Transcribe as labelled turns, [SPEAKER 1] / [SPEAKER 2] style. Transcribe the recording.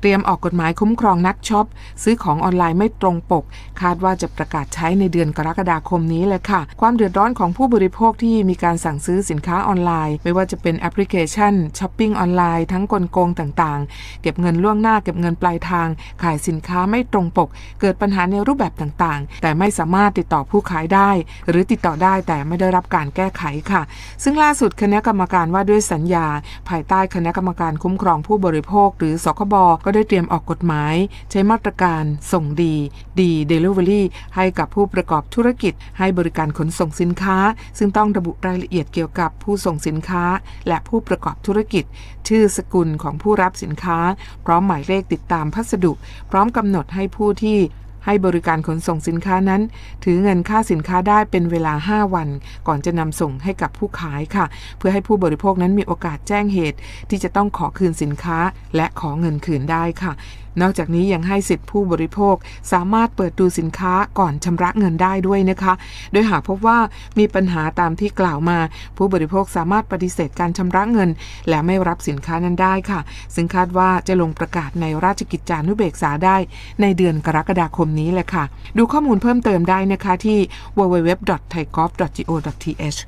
[SPEAKER 1] เตรียมออกกฎหมายคุ้มครองนักช็อป ซื้อของออนไลน์ไม่ตรงปก คาดว่าจะประกาศใช้ในเดือนกรกฎาคมนี้แหละค่ะ ความเดือดร้อนของผู้บริโภคที่มีการสั่งซื้อสินค้าออนไลน์ ไม่ว่าจะเป็นแอปพลิเคชันช้อปปิ้งออนไลน์ทั้งกลโกงต่างๆ เก็บเงินล่วงหน้าเก็บเงินปลายทาง ขายสินค้าไม่ตรงปก เกิดปัญหาในรูปแบบต่างๆ แต่ไม่สามารถติดต่อผู้ขายได้ หรือติดต่อได้แต่ไม่ได้รับการแก้ไขค่ะ ซึ่งล่าสุดคณะกรรมการว่าด้วยสัญญา ภายใต้คณะกรรมการคุ้มครองผู้บริโภค หรือสคบก็ได้เตรียมออกกฎหมาย ใช้มาตรการส่งดีดีเดลิเวอรี่ให้กับผู้ประกอบธุรกิจ ให้บริการขนส่งสินค้า ซึ่งต้องระบุรายละเอียดเกี่ยวกับผู้ส่งสินค้า และผู้ประกอบธุรกิจ ชื่อสกุลของผู้รับสินค้า พร้อมหมายเลขติดตามพัสดุ พร้อมกำหนดให้ผู้ที่ ให้บริการขนส่งสินค้านั้น ถือเงินค่าสินค้าได้เป็นเวลา 5 วัน ก่อนจะนำส่งให้กับผู้ขายค่ะ เพื่อให้ผู้บริโภคนั้นมีโอกาสแจ้งเหตุ ที่จะต้องขอคืนสินค้าและขอเงินคืนได้ค่ะนอกจากนี้ยังให้สิทธิผู้บริโภคสามารถเปิดดูสินค้าก่อนชำระเงินได้ด้วยนะคะ โดยหากพบว่ามีปัญหาตามที่กล่าวมา ผู้บริโภคสามารถปฏิเสธการชำระเงิน และไม่รับสินค้านั้นได้ค่ะ ซึ่งคาดว่าจะลงประกาศในราชกิจจานุเบกษาได้ ในเดือนกรกฎาคมนี้แหละค่ะ ดูข้อมูลเพิ่มเติมได้นะคะที่ www.thaigov.go.th